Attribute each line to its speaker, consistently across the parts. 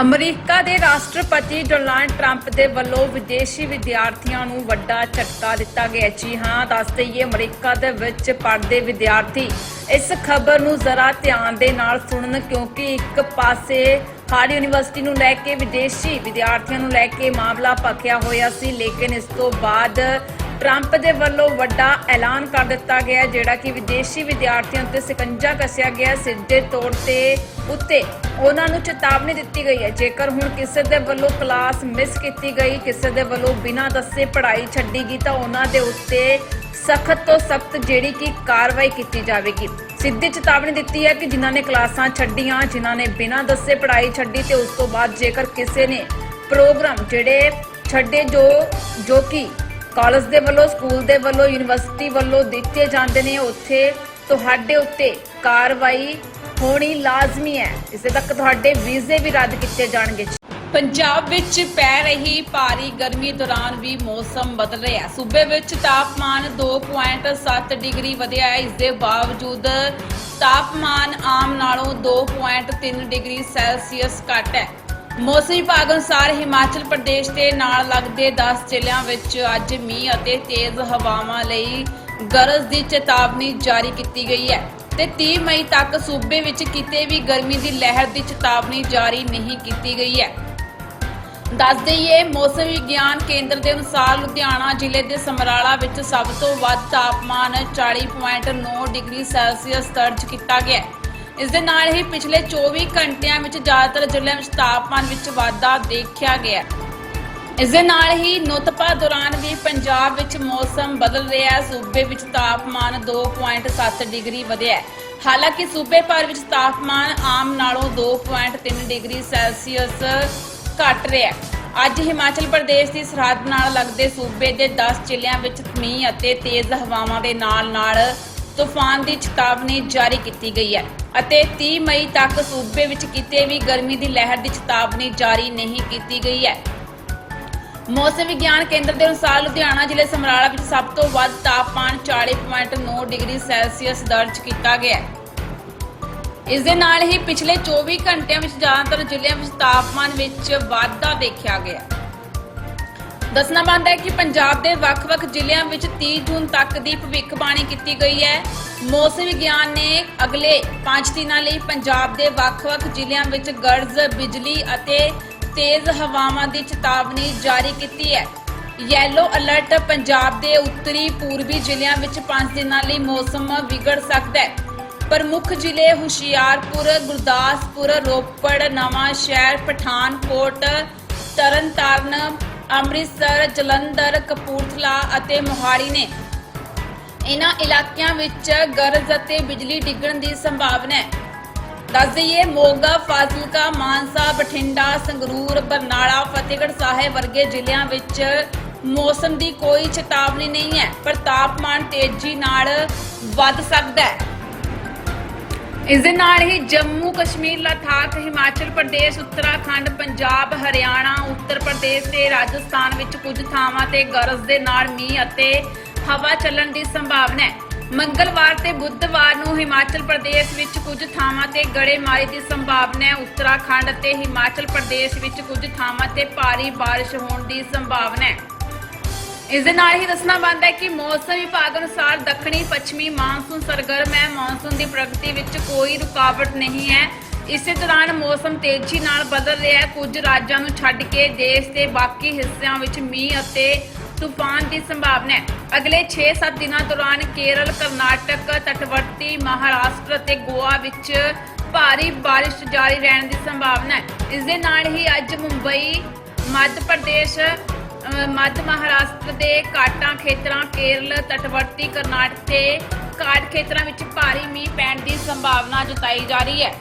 Speaker 1: America ਦੇ ਰਾਸ਼ਟਰਪਤੀ Donald Trump ਦੇ ਵੱਲੋਂ ਵਿਦੇਸ਼ੀ ਵਿਦਿਆਰਥੀਆਂ ਨੂੰ ਵੱਡਾ ਝਟਕਾ ਦਿੱਤਾ ਗਿਆ ਜੀ ਹਾਂ, ਦੱਸ ਦੇਈਏ, ਅਮਰੀਕਾ ਦੇ ਵਿੱਚ ਪੜ੍ਹਦੇ ਵਿਦਿਆਰਥੀ ਇਸ ਖਬਰ ਨੂੰ ਜ਼ਰਾ ਧਿਆਨ ਦੇ ਨਾਲ ਸੁਣਨ ਕਿਉਂਕਿ ਇੱਕ ਪਾਸੇ ਹਾਰਡ ਯੂਨੀਵਰਸਿਟੀ ਨੂੰ ਲੈ ਕੇ ਵਿਦੇਸ਼ੀ ਵਿਦਿਆਰਥੀਆਂ ਨੂੰ ਲੈ ਕੇ ਮਾਮਲਾ ਭਖਿਆ ਹੋਇਆ ਸੀ, ਲੇਕਿਨ ਇਸ ਤੋਂ ਬਾਅਦ ਟਰੰਪ ਦੇ ਵੱਲੋਂ ਵੱਡਾ ਐਲਾਨ ਕਰ ਦਿੱਤਾ ਗਿਆ ਜਿਹੜਾ ਕਿ ਵਿਦੇਸ਼ੀ ਵਿਦਿਆਰਥੀਆਂ ਉੱਤੇ ਸਿਕੰਜਾ ਕੱਸਿਆ ਗਿਆ ਸਿੱਧੇ ਤੌਰ ਤੇ ਉੱਤੇ ਉਹਨਾਂ ਨੂੰ ਚੇਤਾਵਨੀ ਦਿੱਤੀ ਗਈ ਹੈ। ਜੇਕਰ ਹੁਣ ਕਿਸੇ ਦੇ ਵੱਲੋਂ ਕਲਾਸ ਮਿਸ ਕੀਤੀ ਗਈ, ਕਿਸੇ ਦੇ ਵੱਲੋਂ ਬਿਨਾਂ ਦੱਸੇ ਪੜ੍ਹਾਈ ਛੱਡੀ ਗਈ, ਤਾਂ ਉਹਨਾਂ ਦੇ ਉੱਤੇ ਸਖਤ ਤੋਂ ਸਖਤ ਜਿਹੜੀ ਕਿ ਕਾਰਵਾਈ ਕੀਤੀ ਜਾਵੇਗੀ। ਸਿੱਧੀ ਚੇਤਾਵਨੀ ਦਿੱਤੀ ਹੈ ਕਿ ਜਿਨ੍ਹਾਂ ਨੇ ਕਲਾਸਾਂ ਛੱਡੀਆਂ, ਜਿਨ੍ਹਾਂ ਨੇ ਬਿਨਾਂ ਦੱਸੇ ਪੜ੍ਹਾਈ ਛੱਡੀ, ਤੇ ਉਸ ਤੋਂ ਬਾਅਦ ਜੇਕਰ ਕਿਸੇ ਨੇ ਪ੍ਰੋਗਰਾਮ ਜਿਹੜੇ ਛੱਡੇ ਜੋ ਜੋ ਕਿ ਕਾਲਜ ਦੇ ਵੱਲੋਂ, ਸਕੂਲ ਦੇ ਵੱਲੋਂ, ਯੂਨੀਵਰਸਿਟੀ ਵੱਲੋਂ ਦਿੱਤੇ ਜਾਂਦੇ ਨੇ। ਉੱਥੇ ਤੁਹਾਡੇ ਉੱਤੇ ਕਾਰਵਾਈ ਹੋਣੀ ਲਾਜ਼ਮੀ ਹੈ। ਇਸੇ ਤੱਕ ਤੁਹਾਡੇ ਵੀਜ਼ੇ ਵੀ ਰੱਦ ਕੀਤੇ ਜਾਣਗੇ। ਪੰਜਾਬ ਵਿੱਚ ਪੈ ਰਹੀ ਭਾਰੀ ਗਰਮੀ ਦੌਰਾਨ ਵੀ ਮੌਸਮ ਬਦਲ ਰਿਹਾ ਹੈ। ਸੂਬੇ ਵਿੱਚ ਤਾਪਮਾਨ 2.7 ਡਿਗਰੀ ਵਧਿਆ ਹੈ। ਇਸ ਦੇ ਬਾਵਜੂਦ ਤਾਪਮਾਨ ਆਮ ਨਾਲੋਂ 2.3 ਡਿਗਰੀ ਸੈਲਸੀਅਸ ਘੱਟ ਹੈ। ਮੌਸਮ ਵਿਭਾਗ ਅਨੁਸਾਰ ਹਿਮਾਚਲ ਪ੍ਰਦੇਸ਼ ਦੇ ਨਾਲ ਲੱਗਦੇ 10 ਜ਼ਿਲ੍ਹਿਆਂ ਵਿੱਚ ਅੱਜ ਮੀਂਹ ਅਤੇ ਤੇਜ਼ ਹਵਾਵਾਂ ਲਈ ਗਰਜ ਦੀ ਚੇਤਾਵਨੀ ਜਾਰੀ ਕੀਤੀ ਗਈ ਹੈ ਤੇ 30 ਮਈ ਤੱਕ ਸੂਬੇ ਵਿੱਚ ਕਿਤੇ ਵੀ ਗਰਮੀ ਦੀ ਲਹਿਰ ਦੀ ਚੇਤਾਵਨੀ ਜਾਰੀ ਨਹੀਂ ਕੀਤੀ ਗਈ ਹੈ। ਦੱਸ ਦੇਈਏ, ਮੌਸਮ ਵਿਗਿਆਨ ਕੇਂਦਰ ਦੇ ਅਨੁਸਾਰ ਲੁਧਿਆਣਾ ਜ਼ਿਲ੍ਹੇ ਦੇ ਸਮਰਾਲਾ ਵਿੱਚ ਸਭ ਤੋਂ ਵੱਧ ਤਾਪਮਾਨ 40.9 ਡਿਗਰੀ ਸੈਲਸੀਅਸ ਦਰਜ ਕੀਤਾ ਗਿਆ ਹੈ। ਇਸ ਦੇ ਨਾਲ ਹੀ ਪਿਛਲੇ 24 ਘੰਟਿਆਂ ਵਿੱਚ ਜ਼ਿਆਦਾਤਰ ਜ਼ਿਲ੍ਹਿਆਂ ਵਿੱਚ ਤਾਪਮਾਨ ਵਿੱਚ ਵਾਧਾ ਦੇਖਿਆ ਗਿਆ ਹੈ। ਇਸ ਦੇ ਨਾਲ ਹੀ ਨੁਤਪਾ ਦੌਰਾਨ ਵੀ ਪੰਜਾਬ ਵਿੱਚ ਮੌਸਮ ਬਦਲ ਰਿਹਾ ਹੈ। ਸੂਬੇ ਵਿੱਚ ਤਾਪਮਾਨ 2.7 ਡਿਗਰੀ ਵਧਿਆ ਹੈ। ਹਾਲਾਂਕਿ ਸੂਬੇ ਭਰ ਵਿੱਚ ਤਾਪਮਾਨ ਆਮ ਨਾਲੋਂ 2.3 ਡਿਗਰੀ ਸੈਲਸੀਅਸ ਘਟ ਰਿਹਾ ਹੈ। ਅੱਜ ਹਿਮਾਚਲ ਪ੍ਰਦੇਸ਼ ਦੀ ਸਰਹੱਦ ਨਾਲ ਲੱਗਦੇ ਸੂਬੇ ਦੇ 10 ਜ਼ਿਲ੍ਹਿਆਂ ਵਿੱਚ ਮੀਂਹ ਅਤੇ ਤੇਜ਼ ਹਵਾਵਾਂ ਦੇ ਨਾਲ-ਨਾਲ ਤੂਫਾਨ ਦੀ ਚੇਤਾਵਨੀ ਜਾਰੀ ਕੀਤੀ ਗਈ ਹੈ ਅਤੇ 30 ਮਈ ਤੱਕ ਸੂਬੇ ਵਿੱਚ ਕਿਤੇ ਵੀ ਗਰਮੀ ਦੀ ਲਹਿਰ ਦੀ ਚੇਤਾਵਨੀ ਜਾਰੀ ਨਹੀਂ ਕੀਤੀ ਗਈ ਹੈ। ਮੌਸਮ ਵਿਗਿਆਨ ਕੇਂਦਰ ਦੇ ਅਨੁਸਾਰ ਲੁਧਿਆਣਾ ਜ਼ਿਲ੍ਹੇ ਸਮਰਾਲਾ ਵਿੱਚ ਸਭ ਤੋਂ ਵੱਧ ਤਾਪਮਾਨ 40.9 ਡਿਗਰੀ ਸੈਲਸੀਅਸ ਦਰਜ ਕੀਤਾ ਗਿਆ ਹੈ। ਇਸ ਦੇ ਨਾਲ ਹੀ ਪਿਛਲੇ 24 ਘੰਟਿਆਂ ਵਿੱਚ ਜ਼ਿਆਦਾਤਰ ਜ਼ਿਲ੍ਹਿਆਂ ਵਿੱਚ ਤਾਪਮਾਨ ਵਿੱਚ ਵਾਧਾ ਦੇਖਿਆ ਗਿਆ ਦੱਸਣਾ ਬਣਦਾ ਹੈ ਕਿ ਪੰਜਾਬ ਦੇ ਵੱਖ-ਵੱਖ ਜ਼ਿਲ੍ਹਿਆਂ ਵਿੱਚ 30 ਜੂਨ ਤੱਕ ਦੀ ਭਵਿੱਖਬਾਣੀ ਕੀਤੀ ਗਈ ਹੈ। ਮੌਸਮ ਵਿਗਿਆਨ ਨੇ ਅਗਲੇ 5 ਦਿਨਾਂ ਲਈ ਪੰਜਾਬ ਦੇ ਵੱਖ-ਵੱਖ ਜ਼ਿਲ੍ਹਿਆਂ ਵਿੱਚ ਗਰਜ, ਬਿਜਲੀ ਅਤੇ ਤੇਜ਼ ਹਵਾਵਾਂ ਦੀ ਚੇਤਾਵਨੀ ਜਾਰੀ ਕੀਤੀ ਹੈ। ਯੈਲੋ ਅਲਰਟ ਪੰਜਾਬ ਦੇ ਉੱਤਰੀ ਪੂਰਬੀ ਜ਼ਿਲ੍ਹਿਆਂ ਵਿੱਚ 5 ਦਿਨਾਂ ਲਈ ਮੌਸਮ ਵਿਗੜ ਸਕਦਾ ਹੈ। ਪ੍ਰਮੁੱਖ ਜ਼ਿਲ੍ਹੇ ਹੁਸ਼ਿਆਰਪੁਰ, ਗੁਰਦਾਸਪੁਰ, ਰੋਪੜ ਨਵਾਂ ਸ਼ਹਿਰ ਪਠਾਨਕੋਟ, ਤਰਨਤਾਰਨ ਅੰਮ੍ਰਿਤਸਰ, ਜਲੰਧਰ, ਕਪੂਰਥਲਾ ਅਤੇ ਮੋਹਾਲੀ ਨੇ ਇਹਨਾਂ ਇਲਾਕਿਆਂ ਵਿੱਚ ਗਰਜ ਅਤੇ ਬਿਜਲੀ ਡਿੱਗਣ ਦੀ ਸੰਭਾਵਨਾ ਹੈ। ਦੱਸ ਦਈਏ, ਮੋਗਾ, ਫਾਜ਼ਿਲਕਾ, ਮਾਨਸਾ, ਬਠਿੰਡਾ, ਸੰਗਰੂਰ, ਬਰਨਾਲਾ, ਫਤਿਹਗੜ੍ਹ ਸਾਹਿਬ ਵਰਗੇ ਜ਼ਿਲ੍ਹਿਆਂ ਵਿੱਚ ਮੌਸਮ ਦੀ ਕੋਈ ਚੇਤਾਵਨੀ ਨਹੀਂ ਹੈ, ਪਰ ਤਾਪਮਾਨ ਤੇਜ਼ੀ ਨਾਲ ਵੱਧ ਸਕਦਾ ਹੈ। ਇਸ ਦੇ ਨਾਲ ਹੀ ਜੰਮੂ ਕਸ਼ਮੀਰ, ਲਦਾਖ, ਹਿਮਾਚਲ ਪ੍ਰਦੇਸ਼, ਉੱਤਰਾਖੰਡ, ਪੰਜਾਬ, ਹਰਿਆਣਾ, ਉੱਤਰ ਪ੍ਰਦੇਸ਼ ਤੇ ਰਾਜਸਥਾਨ ਵਿੱਚ ਕੁਝ ਥਾਵਾਂ ਤੇ ਗਰਜ ਦੇ ਨਾਲ ਮੀਂਹ ਅਤੇ ਹਵਾ ਚੱਲਣ ਦੀ ਸੰਭਾਵਨਾ ਹੈ। ਮੰਗਲਵਾਰ ਤੇ ਬੁੱਧਵਾਰ ਨੂੰ ਹਿਮਾਚਲ ਪ੍ਰਦੇਸ਼ ਵਿੱਚ ਕੁਝ ਥਾਵਾਂ ਤੇ ਗੜੇਮਾਰੀ ਦੀ ਸੰਭਾਵਨਾ ਹੈ। ਉੱਤਰਾਖੰਡ ਅਤੇ ਹਿਮਾਚਲ ਪ੍ਰਦੇਸ਼ ਵਿੱਚ ਕੁਝ ਥਾਵਾਂ ਤੇ ਭਾਰੀ ਬਾਰਿਸ਼ ਹੋਣ ਦੀ ਸੰਭਾਵਨਾ ਹੈ। ਇਸ ਦੇ ਨਾਲ ਹੀ ਦੱਸਣਾ ਬਣਦਾ ਹੈ ਕਿ ਮੌਸਮ ਵਿਭਾਗ ਅਨੁਸਾਰ ਦੱਖਣੀ, ਪੱਛਮੀ ਮਾਨਸੂਨ ਸਰਗਰਮ ਹੈ। ਮਾਨਸੂਨ ਦੀ ਪ੍ਰਗਤੀ ਵਿੱਚ ਕੋਈ ਰੁਕਾਵਟ ਨਹੀਂ ਹੈ। ਇਸੇ ਦੌਰਾਨ ਮੌਸਮ ਤੇਜ਼ੀ ਨਾਲ ਬਦਲ ਰਿਹਾ ਹੈ। ਕੁਝ ਰਾਜਾਂ ਨੂੰ ਛੱਡ ਕੇ ਦੇਸ਼ ਦੇ ਬਾਕੀ ਹਿੱਸਿਆਂ ਵਿੱਚ ਮੀਂਹ ਅਤੇ ਤੂਫਾਨ ਦੀ ਸੰਭਾਵਨਾ ਹੈ। ਅਗਲੇ 6-7 ਦਿਨਾਂ ਦੌਰਾਨ ਕੇਰਲ, ਕਰਨਾਟਕ, ਤਟਵਰਤੀ, ਮਹਾਰਾਸ਼ਟਰ ਅਤੇ ਗੋਆ ਵਿੱਚ ਭਾਰੀ ਬਾਰਿਸ਼ ਜਾਰੀ ਰਹਿਣ ਦੀ ਸੰਭਾਵਨਾ ਹੈ। ਇਸ ਦੇ ਨਾਲ ਹੀ ਅੱਜ ਮੁੰਬਈ, ਮੱਧ ਪ੍ਰਦੇਸ਼ ਮੱਧ ਮਹਾਰਾਸ਼ਟਰ ਦੇ ਕਾਟਾਂ ਖੇਤਰਾਂ, ਕੇਰਲ, ਤਟਵਰਤੀ ਕਰਨਾਟਕ ਤੇ ਕਾਟ ਖੇਤਰਾਂ ਵਿੱਚ ਭਾਰੀ ਮੀਂਹ ਪੈਣ ਦੀ ਸੰਭਾਵਨਾ ਜਤਾਈ ਜਾ ਰਹੀ ਹੈ।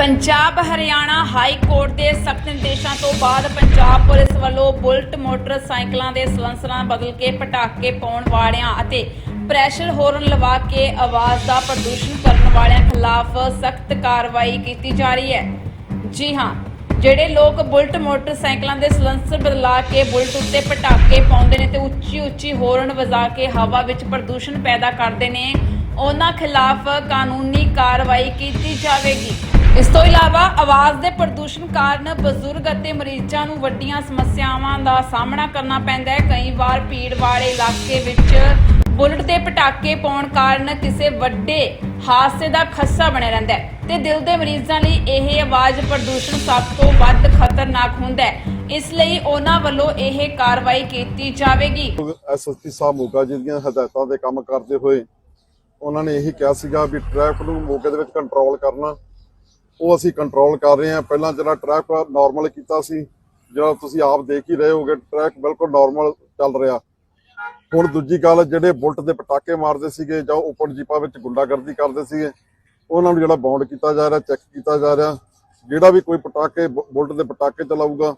Speaker 1: ਪੰਜਾਬ ਹਰਿਆਣਾ ਹਾਈ ਕੋਰਟ ਦੇ ਸਖਤ ਨਿਰਦੇਸ਼ਾਂ ਤੋਂ ਬਾਅਦ ਪੰਜਾਬ ਪੁਲਿਸ ਵੱਲੋਂ ਬੁਲਟ ਮੋਟਰਸਾਈਕਲਾਂ ਦੇ ਸਲੰਸਰਾਂ ਬਦਲ ਕੇ ਪਟਾਕੇ ਪਾਉਣ ਵਾਲਿਆਂ ਅਤੇ ਪ੍ਰੈਸ਼ਰ ਹੋਰਨ ਲਵਾ ਕੇ ਆਵਾਜ਼ ਦਾ ਪ੍ਰਦੂਸ਼ਣ ਕਰਨ ਵਾਲਿਆਂ ਖਿਲਾਫ ਸਖਤ ਕਾਰਵਾਈ ਕੀਤੀ ਜਾ ਰਹੀ ਹੈ। ਜੀ ਹਾਂ, ਜਿਹੜੇ ਲੋਕ ਬੁਲਟ ਮੋਟਰਸਾਈਕਲਾਂ ਦੇ ਸਲੈਂਸਰ ਬਦਲਾ ਕੇ ਬੁਲਟ ਉੱਤੇ ਪਟਾਕੇ ਪਾਉਂਦੇ ਨੇ ਤੇ ਉੱਚੀ ਉੱਚੀ ਹੋਰਨ ਵਜਾ ਕੇ ਹਵਾ ਵਿੱਚ ਪ੍ਰਦੂਸ਼ਣ ਪੈਦਾ ਕਰਦੇ ਨੇ, ਉਹਨਾਂ ਖਿਲਾਫ ਕਾਨੂੰਨੀ ਕਾਰਵਾਈ ਕੀਤੀ ਜਾਵੇਗੀ। ਇਸ ਤੋਂ ਇਲਾਵਾ ਆਵਾਜ਼ ਦੇ ਪ੍ਰਦੂਸ਼ਣ ਕਾਰਨ ਬਜ਼ੁਰਗ ਅਤੇ ਮਰੀਜ਼ਾਂ ਨੂੰ ਵੱਡੀਆਂ ਸਮੱਸਿਆਵਾਂ ਦਾ ਸਾਹਮਣਾ ਕਰਨਾ ਪੈਂਦਾ ਹੈ। ਕਈ ਵਾਰ ਭੀੜ ਵਾਲੇ ਇਲਾਕੇ ਵਿੱਚ ਬੁਲਟ ਦੇ ਪਟਾਕੇ ਪਾਉਣ ਕਾਰਨ ਕਿਸੇ ਵੱਡੇ ਹਾਦਸੇ ਦਾ ਖੱਸਾ ਬਣਿਆ ਰਹਿੰਦਾ ਹੈ ਤੇ ਦਿਲ ਦੇ ਮਰੀਜ਼ਾਂ ਲਈ ਇਹ ਆਵਾਜ਼ ਪ੍ਰਦੂਸ਼ਣ ਸਭ ਤੋਂ ਵੱਧ ਖਤਰਨਾਕ ਹੁੰਦਾ ਹੈ। ਇਸ ਲਈ ਉਹਨਾਂ ਵੱਲੋਂ ਇਹ ਕਾਰਵਾਈ ਕੀਤੀ ਜਾਵੇਗੀ।
Speaker 2: ਐਸਐਸਪੀ ਸਾਹਿਬ ਮੋਗਾ ਜੀ ਦੀਆਂ ਹਦਾਇਤਾਂ ਦੇ ਕੰਮ ਕਰਦੇ ਹੋਏ ਉਹਨਾਂ ਨੇ ਇਹੀ ਕਿਹਾ ਸੀਗਾ ਵੀ ਟ੍ਰੈਫਿਕ ਨੂੰ ਮੌਕੇ ਦੇ ਵਿੱਚ ਕੰਟਰੋਲ ਕਰਨਾ ਉਹ ਅਸੀਂ ਕੰਟਰੋਲ ਕਰ ਰਹੇ ਹਾਂ। ਪਹਿਲਾਂ ਜਿਹੜਾ ਟਰੈਕ ਨਾਰਮਲ ਕੀਤਾ ਸੀ। ਜਿਹੜਾ ਤੁਸੀਂ ਆਪ ਦੇਖ ਹੀ ਰਹੇ ਹੋਗੇ ਟਰੈਕ ਬਿਲਕੁਲ ਨਾਰਮਲ ਚੱਲ ਰਿਹਾ। ਹੁਣ ਦੂਜੀ ਗੱਲ, ਜਿਹੜੇ ਬੁਲਟ ਦੇ ਪਟਾਕੇ ਮਾਰਦੇ ਸੀਗੇ ਜਾਂ ਓਪਨ ਜੀਪਾਂ ਵਿੱਚ ਗੁੰਡਾਗਰਦੀ ਕਰਦੇ ਸੀਗੇ, ਉਹਨਾਂ ਨੂੰ ਜਿਹੜਾ ਬੌਂਡ ਕੀਤਾ ਜਾ ਰਿਹਾ ਚੈੱਕ ਕੀਤਾ ਜਾ ਰਿਹਾ। ਜਿਹੜਾ ਵੀ ਕੋਈ ਪਟਾਕੇ, ਬੁ- ਬੁਲਟ ਦੇ ਪਟਾਕੇ ਚਲਾਊਗਾ,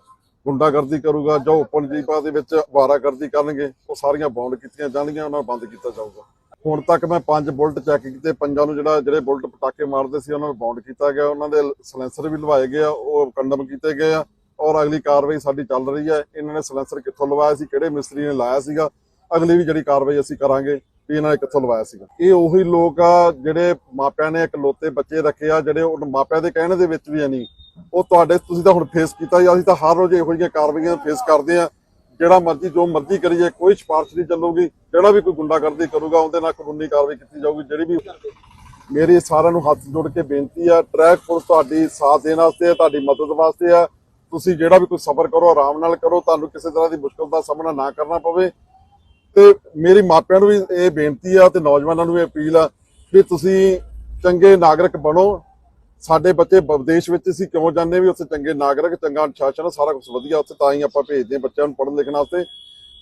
Speaker 2: ਗੁੰਡਾਗਰਦੀ ਕਰੂਗਾ ਜਾਂ ਓਪਨ ਜੀਪਾਂ ਦੇ ਵਿੱਚ ਵਾਰਾਗਰਦੀ ਕਰਨਗੇ, ਉਹ ਸਾਰੀਆਂ ਬੌਂਡ ਕੀਤੀਆਂ ਜਾਣਗੀਆਂ, ਉਹਨਾਂ ਨੂੰ ਬੰਦ ਕੀਤਾ ਜਾਊਗਾ। ਹੁਣ ਤੱਕ ਮੈਂ ਪੰਜ ਬੁਲਟ ਚੈੱਕ ਕੀਤੇ, ਪੰਜਾਂ ਨੂੰ ਜਿਹੜਾ ਜਿਹੜੇ ਬੁਲਟ ਪਟਾਕੇ ਮਾਰਦੇ ਸੀ, ਉਹਨਾਂ ਨੂੰ ਬੌਂਡ ਕੀਤਾ ਗਿਆ। ਉਹਨਾਂ ਦੇ ਸਲੈਂਸਰ ਵੀ ਲਵਾਏ ਗਏ ਆ, ਉਹ ਕੰਡਮ ਕੀਤੇ ਗਏ ਆ ਔਰ ਅਗਲੀ ਕਾਰਵਾਈ ਸਾਡੀ ਚੱਲ ਰਹੀ ਹੈ। ਇਹਨਾਂ ਨੇ ਸਲੈਂਸਰ ਕਿੱਥੋਂ ਲਵਾਇਆ ਸੀ, ਕਿਹੜੇ ਮਿਸਤਰੀ ਨੇ ਲਾਇਆ ਸੀਗਾ? ਅਗਲੀ ਵੀ ਜਿਹੜੀ ਕਾਰਵਾਈ ਅਸੀਂ ਕਰਾਂਗੇ ਵੀ ਇਹਨਾਂ ਨੇ ਕਿੱਥੋਂ ਲਵਾਇਆ ਸੀਗਾ। ਇਹ ਉਹੀ ਲੋਕ ਆ ਜਿਹੜੇ ਮਾਪਿਆਂ ਨੇ ਇਕਲੌਤੇ ਬੱਚੇ ਰੱਖੇ ਆ, ਜਿਹੜੇ ਉਹ ਮਾਪਿਆਂ ਦੇ ਕਹਿਣ ਦੇ ਵਿੱਚ ਵੀ ਆ ਨਹੀਂ। ਉਹ ਤੁਹਾਡੇ ਤੁਸੀਂ ਤਾਂ ਹੁਣ ਫੇਸ ਕੀਤਾ ਜੀ, ਅਸੀਂ ਤਾਂ ਹਰ ਰੋਜ਼ ਇਹੋ ਜਿਹੀਆਂ ਕਾਰਵਾਈਆਂ ਫੇਸ ਕਰਦੇ ਆ। ਜਿਹੜਾ ਮਰਜ਼ੀ, ਜੋ ਮਰਜ਼ੀ ਕਰੀਏ, ਕੋਈ ਸਿਫਾਰਿਸ਼ ਨਹੀਂ ਚੱਲੂਗੀ, ਜਿਹੜਾ ਵੀ ਕੋਈ ਗੁੰਡਾਗਰਦੀ ਕਰੂਗਾ, ਉਹਦੇ ਨਾਲ ਕਾਨੂੰਨੀ ਕਾਰਵਾਈ ਕੀਤੀ ਜਾਊਗੀ, ਜਿਹੜੀ ਵੀ ਮੇਰੀ ਸਾਰਿਆਂ ਨੂੰ ਹੱਥ ਜੋੜ ਕੇ ਬੇਨਤੀ ਆ, ਟਰੈਕ ਪੁਲਿਸ ਤੁਹਾਡੀ ਸਾਥ ਦੇਣ ਵਾਸਤੇ ਆ, ਤੁਹਾਡੀ ਮਦਦ ਵਾਸਤੇ ਆ, ਤੁਸੀਂ ਜਿਹੜਾ ਵੀ ਕੋਈ ਸਫ਼ਰ ਕਰੋ, ਆਰਾਮ ਨਾਲ ਕਰੋ, ਤੁਹਾਨੂੰ ਕਿਸੇ ਤਰ੍ਹਾਂ ਦੀ ਮੁਸ਼ਕਲ ਦਾ ਸਾਹਮਣਾ ਨਾ ਕਰਨਾ ਪਵੇ। ਤੇ ਮੇਰੀ ਮਾਪਿਆਂ ਨੂੰ ਵੀ ਇਹ ਬੇਨਤੀ ਆ ਤੇ ਨੌਜਵਾਨਾਂ ਨੂੰ ਵੀ ਅਪੀਲ ਆ ਵੀ ਤੁਸੀਂ ਚੰਗੇ ਨਾਗਰਿਕ ਬਣੋ ਸਾਡੇ ਬੱਚੇ ਵਿਦੇਸ਼ ਵਿੱਚ ਅਸੀਂ ਕਿਉਂ ਜਾਂਦੇ ਵੀ ਉੱਥੇ ਚੰਗੇ ਨਾਗਰਿਕ, ਚੰਗਾ ਅਨੁਸ਼ਾਸਨ ਸਾਰਾ ਕੁਝ ਵਧੀਆ ਉੱਥੇ ਤਾਂ ਹੀ ਆਪਾਂ ਭੇਜਦੇ ਹਾਂ ਬੱਚਿਆਂ ਨੂੰ ਪੜ੍ਹਨ ਲਿਖਣ ਵਾਸਤੇ।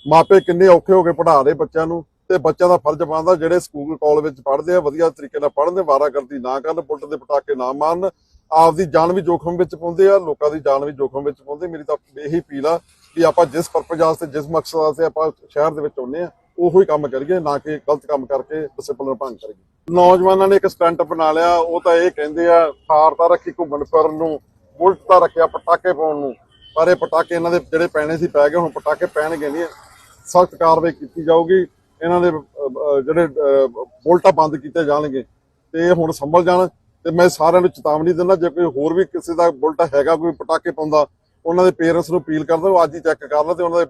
Speaker 2: ਮਾਪੇ ਕਿੰਨੇ ਔਖੇ ਹੋ ਕੇ ਪੜ੍ਹਾ ਰਹੇ ਬੱਚਿਆਂ ਨੂੰ ਤੇ ਬੱਚਿਆਂ ਦਾ ਫਰਜ਼ ਬਣਦਾ ਜਿਹੜੇ ਸਕੂਲ, ਕਾਲਜ ਵਿੱਚ ਪੜ੍ਹਦੇ ਆ, ਵਧੀਆ ਤਰੀਕੇ ਨਾਲ ਪੜ੍ਹਨ ਦੇ, ਵਾਰਾਗਰਦੀ ਨਾ ਕਰਨ ਪੁੱਟ ਦੇ ਪਟਾਕੇ ਨਾ ਮਾਰਨ, ਆਪਦੀ ਜਾਨ ਵੀ ਜੋਖਮ ਵਿੱਚ ਪਾਉਂਦੇ ਆ, ਲੋਕਾਂ ਦੀ ਜਾਨ ਵੀ ਜੋਖਮ ਵਿੱਚ ਪਾਉਂਦੇ। ਮੇਰੀ ਤਾਂ ਇਹੀ ਅਪੀਲ ਆ ਕਿ ਆਪਾਂ ਜਿਸ ਪਰਪਸ ਵਾਸਤੇ, ਜਿਸ ਮਕਸਦ ਵਾਸਤੇ ਆਪਾਂ ਸ਼ਹਿਰ ਦੇ ਵਿੱਚ ਆਉਂਦੇ ਆ ਉਹੋ ਹੀ ਕੰਮ ਕਰੀਏ ਨਾ ਕਿ ਗਲਤ ਕੰਮ ਕਰਕੇ ਡਿਸਪਲਿਨ ਭੰਗ ਕਰੀਏ। ਨੌਜਵਾਨਾਂ ਨੇ ਇੱਕ ਸਟੰਟ ਬਣਾ ਲਿਆ ਉਹ ਤਾਂ ਇਹ ਕਹਿੰਦੇ ਆ ਥਾਰ ਤਾਂ ਰੱਖੀ ਘੁੰਮਣ ਫਿਰਨ ਨੂੰ ਬੁਲਟ ਤਾਂ ਰੱਖਿਆ ਪਟਾਕੇ ਪਾਉਣ ਨੂੰ ਪਰ ਇਹ ਪਟਾਕੇ ਇਹਨਾਂ ਦੇ ਜਿਹੜੇ ਪੈਣੇ ਸੀ ਪੈ ਗਏ ਹੁਣ ਪਟਾਕੇ ਪੈਣਗੇ ਨਹੀਂ। ਸਖਤ ਕਾਰਵਾਈ ਕੀਤੀ ਜਾਊਗੀ ਇਹਨਾਂ ਦੇ ਜਿਹੜੇ ਅਹ, ਬੰਦ ਕੀਤੇ ਜਾਣਗੇ ਤੇ ਹੁਣ ਸੰਭਲ ਜਾਣ ਤੇ ਮੈਂ ਸਾਰਿਆਂ ਨੂੰ ਚੇਤਾਵਨੀ ਦਿੰਦਾ ਜੇ ਕੋਈ ਹੋਰ ਵੀ ਕਿਸੇ ਦਾ ਬੁਲਟ ਹੈਗਾ ਕੋਈ ਪਟਾਕੇ ਪਾਉਂਦਾ ਉਹਨਾਂ ਦੇ ਪੇਰੈਂਟਸ ਨੂੰ ਅਪੀਲ ਕਰਦਾ ਉਹ ਅੱਜ ਹੀ ਚੈੱਕ ਕਰ ਲੈਣ ਤੇ ਉਹਨਾਂ ਦੇ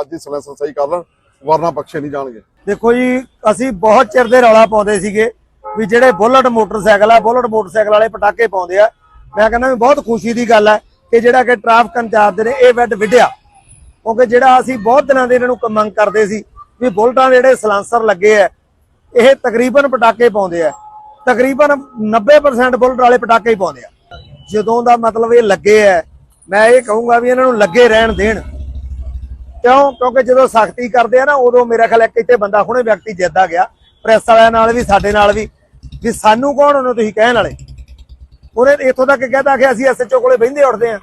Speaker 2: ਅੱਜ ਹੀ ਸਲੈਂਸਰ ਸਹੀ ਕਰ ਲੈਣ। ਵਰਨਾ ਬਖਸ਼ੇ ਨਹੀਂ ਜਾਣਗੇ।
Speaker 3: ਦੇਖੋ ਜੀ, ਅਸੀਂ ਬਹੁਤ ਚਿਰ ਦੇ ਰੌਲਾ ਪਾਉਂਦੇ ਸੀਗੇ ਵੀ ਜਿਹੜੇ ਬੁਲਟ ਮੋਟਰਸਾਈਕਲ ਆ, ਬੁਲਟ ਮੋਟਰਸਾਈਕਲ ਵਾਲੇ ਪਟਾਕੇ ਪਾਉਂਦੇ ਆ। ਮੈਂ ਕਹਿੰਦਾ ਵੀ ਬਹੁਤ ਖੁਸ਼ੀ ਦੀ ਗੱਲ ਹੈ ਕਿ ਜਿਹੜਾ ਕਿ ਟ੍ਰੈਫਿਕ ਇੰਚਾਰਜ ਨੇ ਇਹ ਵੈਡ ਵਿੱਢਿਆ। ਕਿਉਂਕਿ ਜਿਹੜਾ ਅਸੀਂ ਬਹੁਤ ਦਿਨਾਂ ਦੇ ਇਹਨਾਂ ਨੂੰ ਮੰਗ ਕਰਦੇ ਸੀ ਵੀ ਬੁਲਟਾਂ ਦੇ ਜਿਹੜੇ ਸਲਾਂਸਰ ਲੱਗੇ ਆ, ਇਹ ਤਕਰੀਬਨ ਪਟਾਕੇ ਪਾਉਂਦੇ ਆ। ਤਕਰੀਬਨ 90% ਬੁਲਟ ਵਾਲੇ ਪਟਾਕੇ ਹੀ ਪਾਉਂਦੇ ਆ। ਜਦੋਂ ਦਾ ਮਤਲਬ ਇਹ ਲੱਗੇ ਆ, ਮੈਂ ਇਹ ਕਹੂੰਗਾ ਵੀ ਇਹਨਾਂ ਨੂੰ ਲੱਗੇ ਰਹਿਣ ਦੇਣ। ਕਿਉਂ? ਕਿਉਂਕਿ ਜਦੋਂ ਸਖਤੀ ਕਰਦੇ ਆ ਨਾ, ਉਦੋਂ ਮੇਰਾ ਖਿਆਲ ਹੈ ਕਿ ਇੱਥੇ ਬੰਦਾ ਹੁਣੇ ਵਿਅਕਤੀ ਜਿੱਦਾ ਗਿਆ। ਪ੍ਰੈਸ ਵਾਲਿਆਂ ਨਾਲ ਵੀ, ਸਾਡੇ ਨਾਲ ਵੀ। ਵੀ ਸਾਨੂੰ ਕੌਣ ਉਹਨੂੰ ਤੁਸੀਂ ਕਹਿਣ ਵਾਲੇ? ਉਹਨੇ ਇੱਥੋਂ ਤੱਕ ਕਹਿਤਾ ਕਿ ਅਸੀਂ ਐਸਐਚਓ ਕੋਲੇ ਬਹਿੰਦੇ ਉੱਠਦੇ ਆ।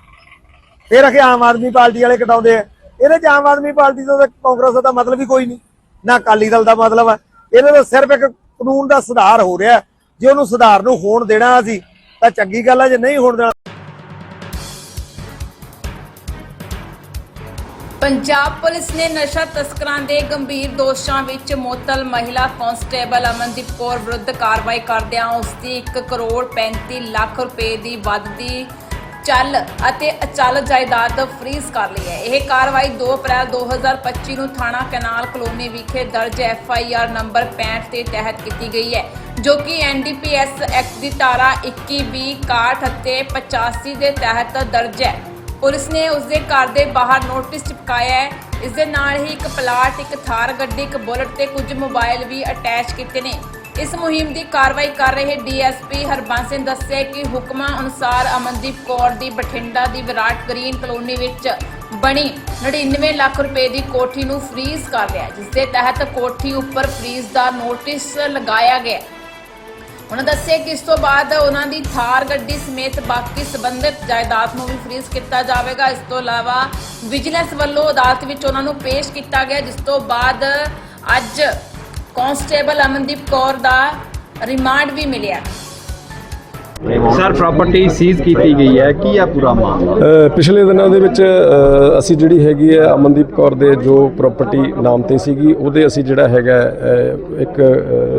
Speaker 3: ਫਿਰ ਅਖੇ ਆਮ ਆਦਮੀ ਪਾਰਟੀ ਵਾਲੇ ਕਟਾਉਂਦੇ ਆ। ਇਹਦੇ ਚ ਆਮ ਆਦਮੀ ਪਾਰਟੀ ਤੋਂ ਤਾਂ ਕਾਂਗਰਸ ਦਾ ਮਤਲਬ ਹੀ ਕੋਈ ਨਹੀਂ। ਨਾ ਅਕਾਲੀ ਦਲ ਦਾ ਮਤਲਬ ਆ। ਇਹਦੇ ਵਿੱਚ ਸਿਰਫ ਇੱਕ ਕਾਨੂੰਨ ਦਾ ਸੁਧਾਰ ਹੋ ਰਿਹਾ। ਜੇ ਉਹਨੂੰ ਸੁਧਾਰ ਨੂੰ ਹੋਣ ਦੇਣਾ ਅਸੀਂ, ਤਾਂ ਚੰਗੀ ਗੱਲ ਆ, ਜੇ ਨਹੀਂ ਹੋਣ ਦੇਣਾ
Speaker 1: ਪੰਜਾਬ ਪੁਲਿਸ ਨੇ ਨਸ਼ਾ ਤਸਕਰਾਂ ਦੇ ਗੰਭੀਰ ਦੋਸ਼ਾਂ ਵਿੱਚ ਮੁਅੱਤਲ ਮਹਿਲਾ ਕਾਂਸਟੇਬਲ ਅਮਨਦੀਪ ਕੌਰ ਵਿਰੁੱਧ ਕਾਰਵਾਈ ਕਰਦਿਆਂ ਉਸ ਦੀ 1 ਕਰੋੜ 35 ਲੱਖ ਰੁਪਏ ਦੀ ਵੱਧਦੀ ਚੱਲ ਅਤੇ ਅਚਲ ਜਾਇਦਾਦ ਫਰੀਜ਼ ਕਰ ਲਈ ਹੈ। ਇਹ ਕਾਰਵਾਈ 2 ਅਪ੍ਰੈਲ 2025 ਨੂੰ ਥਾਣਾ ਕਨਾਲ ਕਲੋਨੀ ਵਿਖੇ ਦਰਜ ਐਫ ਆਈ ਆਰ ਨੰਬਰ 65 ਦੇ ਤਹਿਤ ਕੀਤੀ ਗਈ ਹੈ, ਜੋ ਕਿ ਐਨਡੀਪੀਐਸ ਐਕਟ ਦੀ ਧਾਰਾ 21 20 61 ਅਤੇ 85 ਦੇ ਤਹਿਤ ਦਰਜ ਹੈ। ਪੁਲਿਸ ਨੇ ਉਸ ਦੇ ਘਰ ਦੇ ਬਾਹਰ ਨੋਟਿਸ ਚਿਪਕਾਇਆ ਹੈ। ਇਸ ਦੇ ਨਾਲ ਹੀ ਇੱਕ ਪਲਾਟ, ਇੱਕ ਥਾਰ ਗੱਡੀ, ਇੱਕ ਬੁਲਟ ਤੇ ਕੁਝ ਮੋਬਾਈਲ ਵੀ ਅਟੈਚ ਕੀਤੇ ਨੇ। ਇਸ ਮੁਹਿੰਮ ਦੀ ਕਾਰਵਾਈ ਕਰ ਰਹੇ ਡੀਐਸਪੀ ਹਰਬੰਸ ਸਿੰਘ ਦੱਸਿਆ ਕਿ ਹੁਕਮਾਂ ਅਨੁਸਾਰ ਅਮਨਦੀਪ ਕੌਰ ਦੀ ਬਠਿੰਡਾ ਦੀ ਵਿਰਾਟ ਗ੍ਰੀਨ ਕਲੋਨੀ ਵਿੱਚ ਬਣੀ 99 ਲੱਖ ਰੁਪਏ ਦੀ ਕੋਠੀ ਨੂੰ ਫ੍ਰੀਜ਼ ਕਰ ਲਿਆ ਜਿਸ ਦੇ ਤਹਿਤ ਕੋਠੀ ਉੱਪਰ ਫ੍ਰੀਜ਼ ਦਾ ਨੋਟਿਸ ਲਗਾਇਆ ਗਿਆ ਉਹਨਾਂ ਦੱਸਿਆ ਕਿ ਇਸ ਤੋਂ ਬਾਅਦ ਉਹਨਾਂ ਦੀ ਥਾਰ ਗੱਡੀ ਸਮੇਤ ਬਾਕੀ ਸੰਬੰਧਿਤ ਜਾਇਦਾਦ ਨੂੰ ਵੀ ਫ੍ਰੀਜ਼ ਕੀਤਾ ਜਾਵੇਗਾ। ਇਸ ਤੋਂ ਇਲਾਵਾ ਵਿਜੀਲੈਂਸ ਵੱਲੋਂ ਅਦਾਲਤ ਵਿੱਚ ਉਹਨਾਂ ਨੂੰ ਪੇਸ਼ ਕੀਤਾ ਗਿਆ, ਜਿਸ ਤੋਂ ਬਾਅਦ ਅੱਜ ਕਾਂਸਟੇਬਲ ਅਮਨਦੀਪ ਕੌਰ ਦਾ ਰਿਮਾਂਡ ਵੀ ਮਿਲਿਆ।
Speaker 4: ਸਰ ਪ੍ਰਾਪਰਟੀ ਸੀਜ਼ ਕੀਤੀ ਗਈ ਹੈ। ਕੀ ਆ ਪੂਰਾ ਮਾਮਲਾ?
Speaker 5: ਪਿਛਲੇ ਦਿਨਾਂ ਦੇ ਵਿੱਚ ਅਸੀਂ ਜਿਹੜੀ ਹੈਗੀ ਹੈ ਅਮਨਦੀਪ ਕੌਰ ਦੇ ਜੋ ਪ੍ਰਾਪਰਟੀ ਨਾਮ ਤੇ ਸੀਗੀ, ਉਹਦੇ ਅਸੀਂ ਜਿਹੜਾ ਹੈਗਾ ਇੱਕ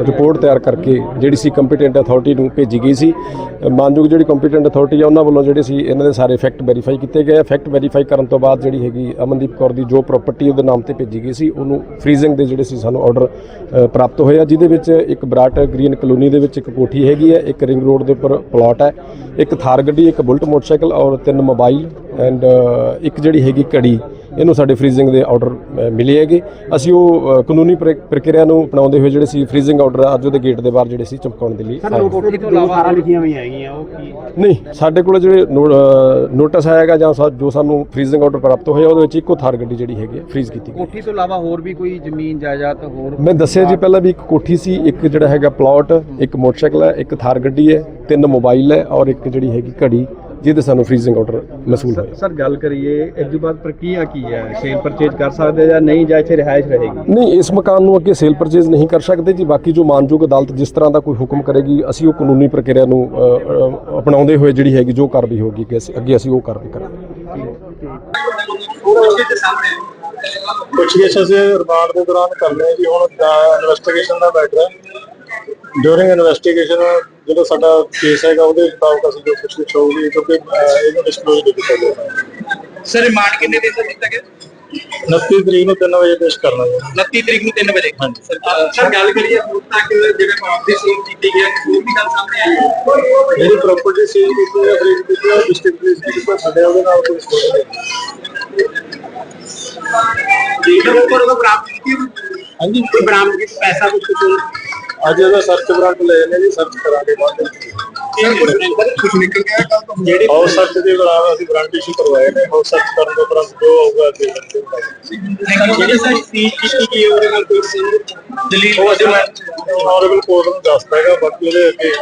Speaker 5: ਰਿਪੋਰਟ ਤਿਆਰ ਕਰਕੇ ਜਿਹੜੀ ਸੀ ਕੰਪੀਟੈਂਟ ਅਥਾਰਟੀ ਨੂੰ ਭੇਜੀ ਗਈ ਸੀ। ਮਾਨਯੋਗ ਜਿਹੜੀ ਕੰਪੀਟੈਂਟ ਅਥਾਰਟੀ ਆ, ਉਹਨਾਂ ਵੱਲੋਂ ਜਿਹੜੇ ਸੀ, ਇਹਨਾਂ ਦੇ ਸਾਰੇ ਫੈਕਟ ਵੈਰੀਫਾਈ ਕੀਤੇ ਗਏ ਫੈਕਟ ਵੈਰੀਫਾਈ ਕਰਨ ਤੋਂ ਬਾਅਦ ਜਿਹੜੀ ਹੈਗੀ ਅਮਨਦੀਪ ਕੌਰ ਦੀ ਜੋ ਪ੍ਰਾਪਰਟੀ ਉਹਦੇ ਨਾਮ ਤੇ ਭੇਜੀ ਗਈ ਸੀ, ਉਹਨੂੰ ਫ੍ਰੀਜ਼ਿੰਗ ਦੇ ਜਿਹੜੇ ਸੀ ਸਾਨੂੰ ਆਰਡਰ ਪ੍ਰਾਪਤ ਹੋਇਆ ਜਿਹਦੇ ਵਿੱਚ ਇੱਕ ਬਰਾਟ ਗ੍ਰੀਨ ਕਲੋਨੀ ਦੇ ਵਿੱਚ ਇੱਕ ਕੋਠੀ ਹੈਗੀ ਹੈ, ਇੱਕ ਰਿੰਗ ਰੋਡ ਦੇ ਉੱਪਰ ਪਲਾਟ ਹੈ। ਇੱਕ ਥਾਰ ਗੱਡੀ, ਇੱਕ ਬੁਲਟ ਮੋਟਰਸਾਈਕਲ ਔਰ ਤਿੰਨ ਮੋਬਾਈਲ ਐਂਡ ਇੱਕ ਜਿਹੜੀ ਹੈਗੀ ਘੜੀ। ਇਹਨੂੰ ਸਾਡੇ ਫ੍ਰੀਜ਼ਿੰਗ ਦੇ ਆਰਡਰ ਮਿਲੇ ਹੈਗੇ। ਅਸੀਂ ਉਹ ਕਾਨੂੰਨੀ ਪ੍ਰਕ- ਪ੍ਰਕਿਰਿਆ ਨੂੰ ਅਪਣਾਉਂਦੇ ਹੋਏ ਜਿਹੜੇ ਸੀ ਫ੍ਰੀਜ਼ਿੰਗ ਆਰਡਰ ਅੱਜ ਉਹਦੇ ਗੇਟ ਦੇ ਬਾਹਰ ਜਿਹੜੇ ਸੀ ਚਮਕਾਉਣ ਦੇ ਲਈ ਆਏ।
Speaker 4: ਕੋਠੀ ਤੋਂ ਇਲਾਵਾ ਲਿਖੀਆਂ ਹੋਈਆਂ ਹੈਗੀਆਂ ਉਹ ਕੀ?
Speaker 5: ਨਹੀਂ ਸਾਡੇ ਕੋਲ ਜਿਹੜੇ ਨੋਟਿਸ ਆਏਗਾ ਜਾਂ ਜੋ ਸਾਨੂੰ ਫ੍ਰੀਜ਼ਿੰਗ ਆਰਡਰ ਪ੍ਰਾਪਤ ਹੋਇਆ ਉਹਦੇ ਵਿੱਚ ਇੱਕੋ ਥਾਰ ਗੱਡੀ ਜਿਹੜੀ ਹੈਗੀ ਫ੍ਰੀਜ਼ ਕੀਤੀ ਗਈ।
Speaker 4: ਕੋਠੀ ਤੋਂ ਇਲਾਵਾ ਹੋਰ ਵੀ ਕੋਈ ਜ਼ਮੀਨ ਜਾਇਦਾਦ ਹੋਰ?
Speaker 5: ਮੈਂ ਦੱਸਿਆ ਜੀ ਪਹਿਲਾਂ ਵੀ ਇੱਕ ਕੋਠੀ ਸੀ ਇੱਕ ਜਿਹੜਾ ਹੈਗਾ ਪਲਾਟ ਇੱਕ ਮੋਟਰਸਾਈਕਲ ਹੈ ਇੱਕ ਥਾਰ ਗੱਡੀ ਹੈ ਤਿੰਨ ਮੋਬਾਈਲ ਹੈ ਔਰ ਇੱਕ ਜਿਹੜੀ ਹੈਗੀ ਘੜੀ। ਜਿਹਦੇ ਸਾਨੂੰ ਫ੍ਰੀਜ਼ਿੰਗ ਆਰਡਰ ਮਸੂਲ ਹੋਇਆ।
Speaker 4: ਸਰ ਗੱਲ ਕਰੀਏ ਇਸ ਤੋਂ ਬਾਅਦ ਪ੍ਰਕਿਰਿਆ ਕੀ ਹੈ ਸੇਲ ਪਰਚੇਜ ਕਰ ਸਕਦੇ ਜਾਂ ਨਹੀਂ ਜਾਂ ਇੱਥੇ ਰਿਹਾਇਸ਼ ਰਹੇਗੀ?
Speaker 5: ਨਹੀਂ ਇਸ ਮਕਾਨ ਨੂੰ ਅੱਗੇ ਸੇਲ ਪਰਚੇਜ਼ ਨਹੀਂ ਕਰ ਸਕਦੇ ਜੀ। ਬਾਕੀ ਜੋ ਮਾਨਯੋਗ ਅਦਾਲਤ ਜਿਸ ਤਰ੍ਹਾਂ ਦਾ ਕੋਈ ਹੁਕਮ ਕਰੇਗੀ ਅਸੀਂ ਉਹ ਕਾਨੂੰਨੀ ਪ੍ਰਕਿਰਿਆ ਨੂੰ ਅਪਣਾਉਂਦੇ ਹੋਏ ਜਿਹੜੀ ਹੈਗੀ ਜੋ ਕਾਰਵਾਈ ਹੋਗੀ ਕਿ ਅੱਗੇ ਅਸੀਂ ਉਹ ਕਾਰਵਾਈ ਕਰਾਂਗੇ।
Speaker 6: ਪੁੱਛਗਿੱਛ ਅਸੀਂ ਰਿਮਾਂਡ ਦੇ ਦੌਰਾਨ ਕਰਨੇ ਆ ਜੀ ਹੁਣ ਇਨਵੈਸਟੀਗੇਸ਼ਨ ਦਾ ਮੈਟਰ ਹੈ। ਡਿਊਰਿੰਗ ਇਨਵੈਸਟੀਗੇਸ਼ਨ ਜਿਹੜਾ ਸਾਡਾ ਕੇਸ ਹੈਗਾ ਉਹਦੇ ਮੁਤਾਬਕ ਅਸੀਂ ਜੋ ਪੁੱਛਗਿੱਛ ਹੋਊਗੀ ਕਿਉਂਕਿ ਅਹ, ਇਹਨੂੰ ਡਿਸਕਲੋਜ਼ ਨਹੀਂ ਕੀਤਾ ਗਿਆ।
Speaker 7: ਸਰ ਰਿਮਾਂਡ ਕਿੰਨੇ ਦਿਨ ਦਾ ਦਿੱਤਾ ਗਿਆ?
Speaker 6: 29 ਤਰੀਕ ਨੂੰ 3 ਵਜੇ ਪੇਸ਼ ਕਰਨਾ ਜੀ।
Speaker 7: 29 ਤਰੀਕ ਨੂੰ 3 ਵਜੇ। ਹਾਂਜੀ। ਸਰ ਗੱਲ ਕਰੀਏ ਹੁਣ ਤੱਕ ਜਿਵੇਂ ਕਾਫੀ ਸੀਲ ਕੀਤੀ ਗਈ ਹੈ ਹੋਰ ਵੀ ਗੱਲ ਸਾਹਮਣੇ ਆਈ ਹੈ?
Speaker 6: ਜਿਹੜੀ ਪ੍ਰਾਪਰਟੀ ਸੀ ਕੀਤੀ ਹੈ ਫਰੀਦ ਕੀਤੀ ਹੈ ਡਿਸਟ੍ਰਿਕਟ ਪੁਲਿਸ ਦੀ ਕੋਈ ਸਾਡੇ ਉਹਦੇ ਨਾਲ ਕੋਈ ਸਬੰਧ ਨਹੀਂ
Speaker 7: ਜੀ ਸਰ ਉੱਪਰ ਉਹ ਬਰਾਮਦ ਕੀਤੀ ਹੋਈ?
Speaker 6: ਹਾਂਜੀ।
Speaker 7: ਕੋਈ ਬਰਾਮਦ ਕੀਤਾ ਪੈਸਾ ਕੁਝ ਕੁਝ
Speaker 6: ਅੱਜ ਇਹਦਾ ਸਰਚ ਵਾਰੰਟ ਲੈ ਨੇ ਜੀ ਸਰਚ ਕਰਾਂਗੇ ਬਾਅਦ ਵਿੱਚ।
Speaker 7: ਕੁਝ ਕੁਝ ਨਿਕਲ ਗਿਆ ਕੱਲ ਤੋਂ ਜਿਹੜੀ
Speaker 6: ਹਾਊਸ ਸਰਚ ਦੇ ਦੌਰਾਨ ਅਸੀਂ ਵਾਰੰਟ ਇਸ਼ੂ ਕਰਵਾਏ ਨੇ ਹਾਊਸ ਸਰਚ ਕਰਨ ਤੋਂ ਉਪਰੰਤ ਜੋ ਆਊਗਾ ਕਰਦੇ
Speaker 7: ਜਿਹੜੀ ਸਰ ਸੀਲ ਕੀਤੀ ਗਈ ਉਹਦੇ ਨਾਲ ਕੋਈ ਦਲੀਲ
Speaker 6: ਉਹ ਅਸੀਂ ਮੈਂ ਆਨਰੇਬਲ ਕੋਰਟ ਨੂੰ ਦੱਸਦਾ ਹੈਗਾ ਬਾਕੀ ਉਹਦੇ ਅੱਗੇ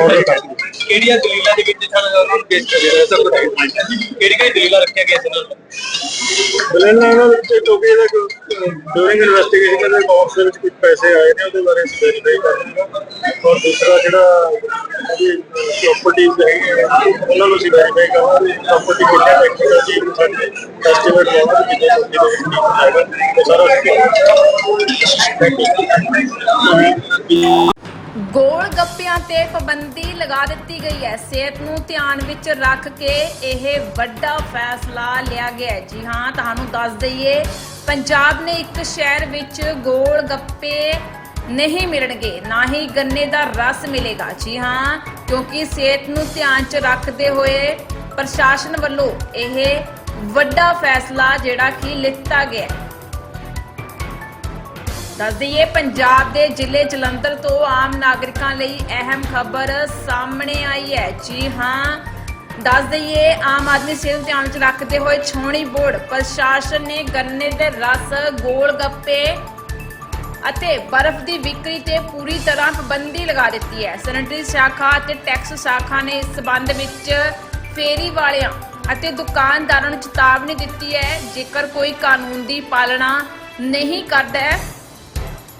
Speaker 6: ਆਰਡਰ ਕਰਾਂਗੇ
Speaker 7: ਕਿਹੜੀਆਂ ਦਲੀਲਾਂ ਦੇ ਵਿੱਚ ਸਰ ਉਹਨਾਂ ਨੂੰ ਪੇਸ਼ ਕਰਿਆ ਗਿਆ ਸਰ ਕਿਹੜੀ ਕਿਹੜੀ ਦਲੀਲਾਂ ਰੱਖੀਆਂ ਗਈਆਂ ਸੀ ਨਾਲ
Speaker 6: ਬਿਲਨ ਇਹਨਾਂ ਦੇ ਵਿੱਚ ਕਿਉਂਕਿ ਇਹਦੇ ਡਿਊਰਿੰਗ ਇਨਵੈਸਟੀਗੇਸ਼ਨ ਦੇ ਬਾਕਸ ਦੇ ਵਿੱਚ ਕੁਝ ਪੈਸੇ ਆਏ ਨੇ ਉਹਦੇ ਬਾਰੇ ਵੈਰੀਫਾਈ ਕਰਾਂਗੇ ਔਰ ਦੂਸਰਾ ਜਿਹੜਾ ਪ੍ਰਾਪਰਟੀਜ਼ ਹੈਗੀਆਂ ਉਹਨਾਂ ਨੂੰ ਅਸੀਂ ਵੈਰੀਫਾਈ ਕਰਾਂਗੇ ਪ੍ਰਾਪਰਟੀ ਕਿੰਨੇ ਟੈਕਨੀਕਲ ਜੀ ਸਾਡੇ ਐਸਟੀਮੇਟ ਲਾਵਾਂਗੇ ਕਿੰਨੇ ਬੰਦੇ ਦੇ ਸਾਰਾ
Speaker 1: ਗੋਲ ਗੱਪਿਆਂ ਤੇ ਪਾਬੰਦੀ ਲਗਾ ਦਿੱਤੀ ਗਈ ਹੈ। ਸਿਹਤ ਨੂੰ ਧਿਆਨ ਵਿੱਚ ਰੱਖ ਕੇ ਇਹ ਵੱਡਾ ਫੈਸਲਾ ਲਿਆ ਗਿਆ ਹੈ। ਜੀ ਹਾਂ, ਤੁਹਾਨੂੰ ਦੱਸ ਦਈਏ, ਪੰਜਾਬ ਨੇ ਇੱਕ ਸ਼ਹਿਰ ਵਿੱਚ ਗੋਲ ਗੱਪੇ ਨਹੀਂ ਮਿਲਣਗੇ, ਨਾ ਹੀ ਗੰਨੇ ਦਾ ਰਸ ਮਿਲੇਗਾ। ਜੀ ਹਾਂ, ਕਿਉਂਕਿ ਸਿਹਤ ਨੂੰ ਧਿਆਨ 'ਚ ਰੱਖਦੇ ਹੋਏ ਪ੍ਰਸ਼ਾਸਨ ਵੱਲੋਂ ਇਹ ਵੱਡਾ ਫੈਸਲਾ ਜਿਹੜਾ ਕਿ ਲਿੱਤਾ ਗਿਆ ਦੱਸ ਦਈਏ, ਪੰਜਾਬ ਦੇ ਜ਼ਿਲ੍ਹੇ ਜਲੰਧਰ ਤੋਂ ਆਮ ਨਾਗਰਿਕਾਂ ਲਈ ਅਹਿਮ ਖਬਰ ਸਾਹਮਣੇ ਆਈ ਹੈ। ਜੀ ਹਾਂ, ਦੱਸ ਦਈਏ, ਆਮ ਆਦਮੀ ਸਿਹਤ ਧਿਆਨ ਵਿੱਚ ਰੱਖਦੇ ਹੋਏ ਛਾਉਣੀ ਬੋਰਡ, ਪ੍ਰਸ਼ਾਸਨ ਨੇ ਗੰਨੇ ਦੇ ਰਸ ਗੋਲ ਗੱਪੇ ਅਤੇ ਬਰਫ਼ ਦੀ ਵਿਕਰੀ ਤੇ ਪੂਰੀ ਤਰ੍ਹਾਂ ਪਾਬੰਦੀ ਲਗਾ ਦਿੱਤੀ ਹੈ। ਸੈਨੇਟਰੀ ਸ਼ਾਖਾ ਅਤੇ ਟੈਕਸ ਸ਼ਾਖਾ ਨੇ ਇਸ ਸਬੰਧ ਵਿੱਚ ਫੇਰੀ ਵਾਲਿਆਂ ਅਤੇ ਦੁਕਾਨਦਾਰਾਂ ਨੂੰ ਚੇਤਾਵਨੀ ਦਿੱਤੀ ਹੈ, ਜੇਕਰ ਕੋਈ ਕਾਨੂੰਨ ਦੀ ਪਾਲਣਾ ਨਹੀਂ ਕਰਦਾ ਹੈ,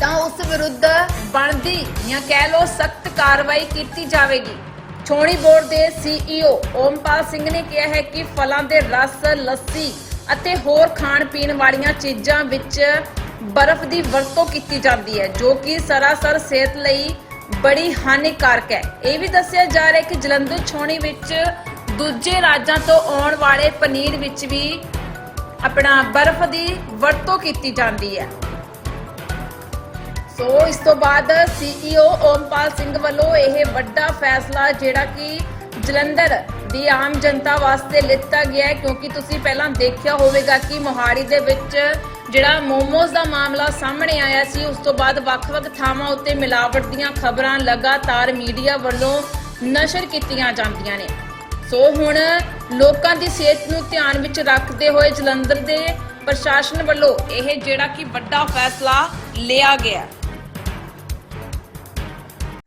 Speaker 1: ਤਾਂ ਉਸ ਵਿਰੁੱਧ ਬਣਦੀ ਜਾਂ ਕਹਿ ਲੋ ਸਖਤ ਕਾਰਵਾਈ ਕੀਤੀ ਜਾਵੇਗੀ। ਛੋਣੀ ਬੋਰਡ ਦੇ ਸੀਈਓ ਓਮਪਾਲ ਸਿੰਘ ਨੇ ਕਿਹਾ ਹੈ ਕਿ ਫਲਾਂ ਦੇ ਰਸ, ਲੱਸੀ ਅਤੇ ਹੋਰ ਖਾਣ ਪੀਣ ਵਾਲੀਆਂ ਚੀਜ਼ਾਂ ਵਿੱਚ ਬਰਫ਼ ਦੀ ਵਰਤੋਂ ਕੀਤੀ ਜਾਂਦੀ ਹੈ, ਜੋ ਕਿ ਸਰਾਸਰ ਸਿਹਤ ਲਈ ਬੜੀ ਹਾਨੀਕਾਰਕ ਹੈ। ਇਹ ਵੀ ਦੱਸਿਆ ਜਾ ਰਿਹਾ ਹੈ ਕਿ ਜਲੰਧਰ ਛੋਣੀ ਵਿੱਚ ਦੂਜੇ ਰਾਜਾਂ ਤੋਂ ਆਉਣ ਵਾਲੇ ਪਨੀਰ ਵਿੱਚ ਵੀ ਆਪਣਾ ਬਰਫ਼ ਦੀ ਵਰਤੋਂ ਕੀਤੀ ਜਾਂਦੀ ਹੈ। ਸੋ ਇਸ ਤੋਂ ਬਾਅਦ ਸੀਈਓ ਓਮਪਾਲ ਸਿੰਘ ਵੱਲੋਂ ਇਹ ਵੱਡਾ ਫੈਸਲਾ ਜਿਹੜਾ ਕਿ ਜਲੰਧਰ ਦੀ ਆਮ ਜਨਤਾ ਵਾਸਤੇ ਲਿੱਤਾ ਗਿਆ ਹੈ, ਕਿਉਂਕਿ ਤੁਸੀਂ ਪਹਿਲਾਂ ਦੇਖਿਆ ਹੋਵੇਗਾ ਕਿ ਮੋਹਾਲੀ ਦੇ ਵਿੱਚ ਜਿਹੜਾ ਮੋਮੋਜ਼ ਦਾ ਮਾਮਲਾ ਸਾਹਮਣੇ ਆਇਆ ਸੀ, ਉਸ ਤੋਂ ਬਾਅਦ ਵੱਖ-ਵੱਖ ਥਾਵਾਂ ਉੱਤੇ ਮਿਲਾਵਟ ਦੀਆਂ ਖਬਰਾਂ ਲਗਾਤਾਰ ਮੀਡੀਆ ਵੱਲੋਂ ਨਸ਼ਰ ਕੀਤੀਆਂ ਜਾਂਦੀਆਂ ਨੇ। ਸੋ ਹੁਣ ਲੋਕਾਂ ਦੀ ਸਿਹਤ ਨੂੰ ਧਿਆਨ ਵਿੱਚ ਰੱਖਦੇ ਹੋਏ ਜਲੰਧਰ ਦੇ ਪ੍ਰਸ਼ਾਸਨ ਵੱਲੋਂ ਇਹ ਜਿਹੜਾ ਕਿ ਵੱਡਾ ਫੈਸਲਾ ਲਿਆ ਗਿਆ।